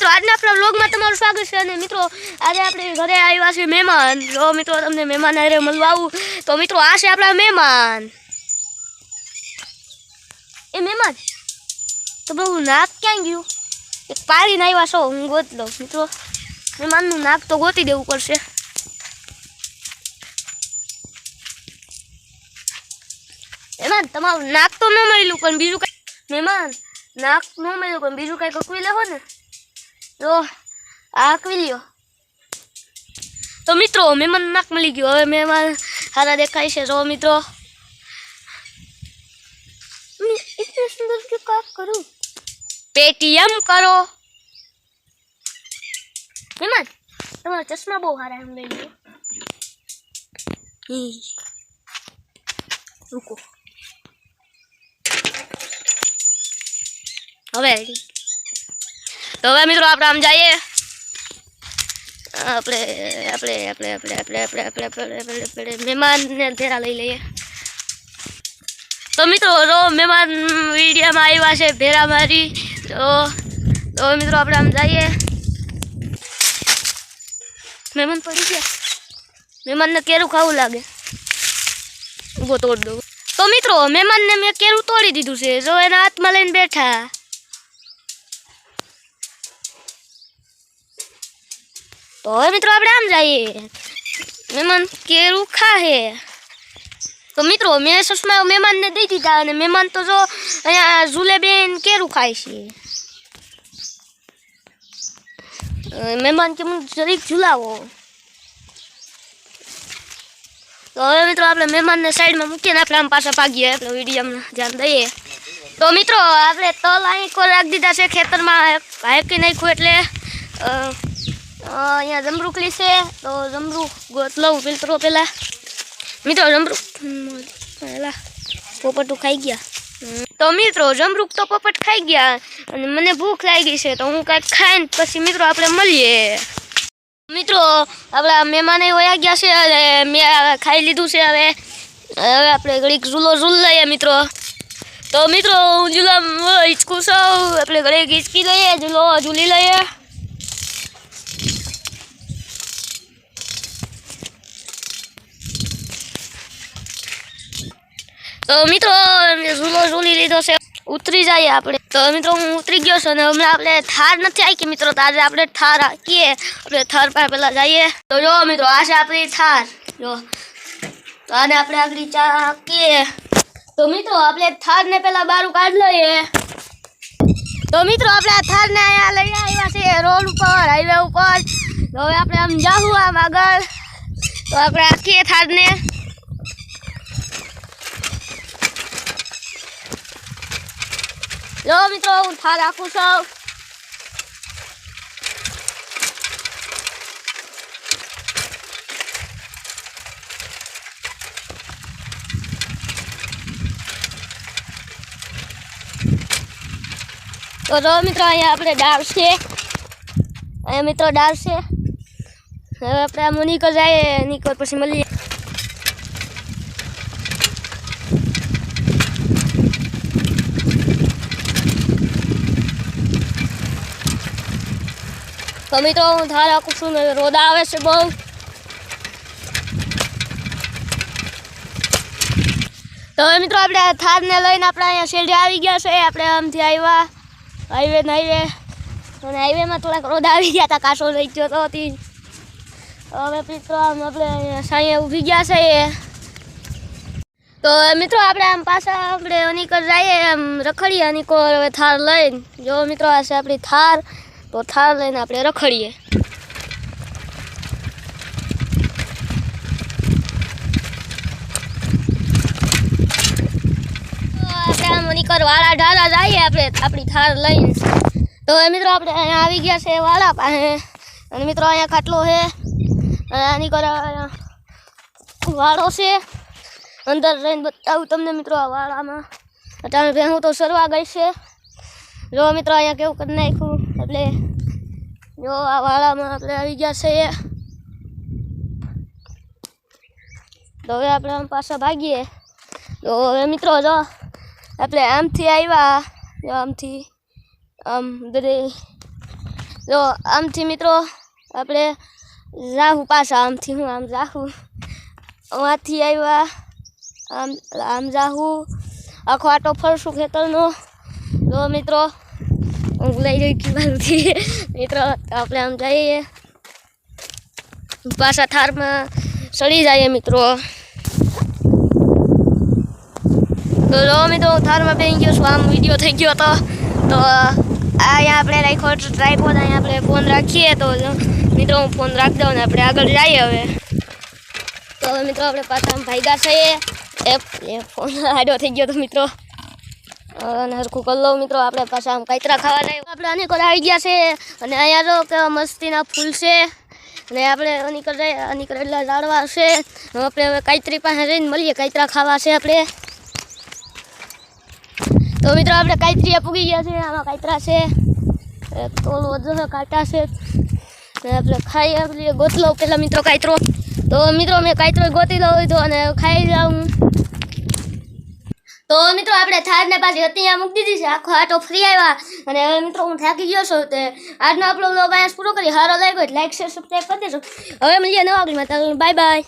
મિત્રો, આજના આપણા વ્લોગમાં તમારું સ્વાગત છે અને મિત્રો, આજે આપણે ઘરે આવ્યા છે મહેમાન. જો મિત્રો, તમને મહેમાન હારે મળવા આવું તો મિત્રો, આ છે આપણા મહેમાન. એ મહેમાન, તો બહુ નાક ક્યાં ગયું? એક પાડીને આવ્યા છો, હું ગોત લઉં. મિત્રો, મહેમાનનું નાક તો ગોતી દેવું પડશે. મહેમાન, તમારું નાક તો ન મળેલું, પણ બીજું કાંઈ મહેમાન, નાક ન મળ્યું પણ બીજું કાંઈ કકવી લેવો ને? तो आकविलियो तो मित्रों मैं मन नक मिली गयो मैं हरा देखा ही शेरो मित्रों पेटीएम करो मैं चश्मा बो हरा हम रुको अबे તો હવે મિત્રો આપણે આમ જઈએ. આપણે આપણે આપણે આપણે આપણે આપણે આપણે આપણે આપણે આપણે મહેમાનને ધેરા લઈ લઈએ. તો મિત્રો, જો મહેમાન વિડીયોમાં આવ્યા છે ભેરા મારી, તો તો મિત્રો આપણે આમ જઈએ. મહેમાન પડી ગયા. મહેમાનને કેરું ખાવું લાગે? ઊભો તોડ દઉં. તો મિત્રો, મહેમાનને મેં કેરું તોડી દીધું છે. જો એના હાથમાં લઈને બેઠા. તો હવે મિત્રો આપણે આમ જઈએ. મહેમાન કેરું ખાહે. તો મિત્રો, મેં ચશ્મા મહેમાનને દઈ દીધા અને મહેમાન તો જો અહીંયા ઝુલેબેન કેરું ખાય છે. મહેમાન કે મને જરીક ઝુલાવો. તો હવે મિત્રો આપણે મહેમાનને સાઈડમાં મૂકીને આપણે આમ પાછા ભાગીએ. આપણે વિડીયોમાં ધ્યાન દઈએ. તો મિત્રો, આપણે તલ અહીં રાખી દીધા છે ખેતરમાં. હાંકી નાખ્યું એટલે અહીંયા જમરૂકલી છે, તો જમરૂક ગોત લઉં ફિલ્ટરો પહેલાં. મિત્રો જમરૂક પહેલાં પોપટું ખાઈ ગયા. તો મિત્રો, જમરૂક તો પોપટ ખાઈ ગયા, અને મને ભૂખ લાગી છે, તો હું કાંઈક ખાઈને પછી મિત્રો આપણે મળીએ. મિત્રો, આપણા મહેમાને વયા ગયા છે, અને મેં ખાઈ લીધું છે હવે. હવે આપણે ઘડીક ઝૂલો ઝૂલ લઈએ મિત્રો. તો મિત્રો, હું ઝૂલા હિંચકું છું. આપણે ઘડીક હિંચકી લઈએ, ઝૂલો ઝૂલી લઈએ. તો મિત્રો ઝૂલો ઝૂલી લીધો છે. ઉતરી જઈએ આપણે. તો મિત્રો, હું ઉતરી ગયો છું અને હમણાં આપણે થાર નથી આવી મિત્રો, તો આપણે થાર હાકીએ. આપણે થાર પર પહેલાં જઈએ. તો જો મિત્રો, આ છે આપણી થાર. જો. તો આને આપણે આગળ ચા હાકીએ. તો મિત્રો, આપણે થારને પહેલાં બારું કાઢી લઈએ. તો મિત્રો, આપણે આ થારને અહીંયા લઈ આવ્યા છે રોડ ઉપર હાઈવે ઉપર. તો હવે આપણે આમ જાવું આમ આગળ. તો આપણે આખીએ થારને. જો મિત્રો હું થાર રાખું છું તો જો મિત્રો અહીંયા આપણે ડાળ છે અહીંયા મિત્રો ડાળ છે હવે આપણે આમ નીકળ જઈએ નીકળ પછી મળીએ તો મિત્રો, હું ધાર રાખું છું ને રોદા આવે છે બહુ. તો હવે મિત્રો, આપણે થારને લઈને આપણે અહીંયા શેરડે આવી ગયા છે. આપણે આમથી આવ્યા હાઈવે ને હાઈવે. અને હાઈવેમાં થોડાક રોદા આવી ગયા હતા. કાસો લઈ ગયો તો હતી. હવે મિત્રો, આમ આપણે અહીંયા સાંઈએ ઊભી ગયા છે. તો મિત્રો, આપણે આમ પાછા આપણે અનિકર જઈએ, આમ રખડીએ અનીકોર હવે થાર લઈને. જો મિત્રો, આ છે આપણી થાર. તો થાર લઈને આપણે રખડીએ. આમ વાળા ઢાળા જઈએ આપણે, આપણી થાર લઈને. તો મિત્રો આપણે અહીંયા આવી ગયા છે વાળા પાસે. અને મિત્રો અહીંયા ખાટલો છે. આની કર વાળો છે. અંદર રહીને બતાવું તમને મિત્રો આ વાળામાં. અત્યારે ભેહું તો સરવા ગઈ છે. જો મિત્રો અહીંયા કેવું કરી નાખ્યું. એટલે જો આ વાળામાં આપણે આવી ગયા છે તો હવે આપણે આમ પાછા ભાગીએ. તો હવે મિત્રો જો, આપણે આમથી આવ્યા. જો આમથી, આમ દરે જો આમથી મિત્રો, આપણે જાહું પાછા આમથી, હું આમ જાહું આથી આવ્યા. આમ આમ જાહું આખો આટો ફરશું ખેતરનો. તો મિત્રો લઈ જઈ કિવાલથી મિત્રો, આપણે આમ જઈએ. પાછા થારમાં સડી જઈએ મિત્રો. તો લો મિત્રો, થારમાં બેસી ગયો છું. આમ વીડિયો થઈ ગયો હતો. તો, આ અહીંયા આપણે રાખ્યો ટ્રાયપોડ અહીંયા આપણે ફોન રાખીએ તો મિત્રો, હું ફોન રાખી દઉં ને આપણે આગળ જઈએ હવે. તો મિત્રો, આપણે પાછા ભાગ્યા છીએ. એ ફોન આડો થઈ ગયો તો મિત્રો. અને હરખું કરી લઉં મિત્રો. આપણે પાછા આમ કાયતરા ખાવા જાય આપણે અનેકો આવી ગયા છે. અને અહીંયા જો કેવા મસ્તીના ફૂલ છે. અને આપણે અનિકલ અનિકર એટલા ઝાડવા છે. આપણે હવે કાયતરી પાસે જઈને મળીએ. કાયતરા ખાવા છે આપણે. તો મિત્રો આપણે કાતરીએ પૂગી ગયા છે. આમાં કાયતરા છે. તોલ વધુ કાંટા છે. ને આપણે ખાઈ આપણે ગોતી લઉં પહેલાં મિત્રો કાયતરો તો મિત્રો મેં કાયતરો ગોતી લઉં તો અને ખાઈ જાઉં. તો મિત્રો આપણે થારને પાછી હતી ત્યાં મૂકી દીધી છે. આખો આટો ફ્રી આવ્યા. અને હવે મિત્રો હું થાકી ગયો છું તે આજનો આપણો બ્લોગ અહીંયા પૂરો કરી સારો લાગ્યો લાઈક શેર સબસ્ક્રાઈબ કરી દેજો. હવે મળીએ નવા બાય બાય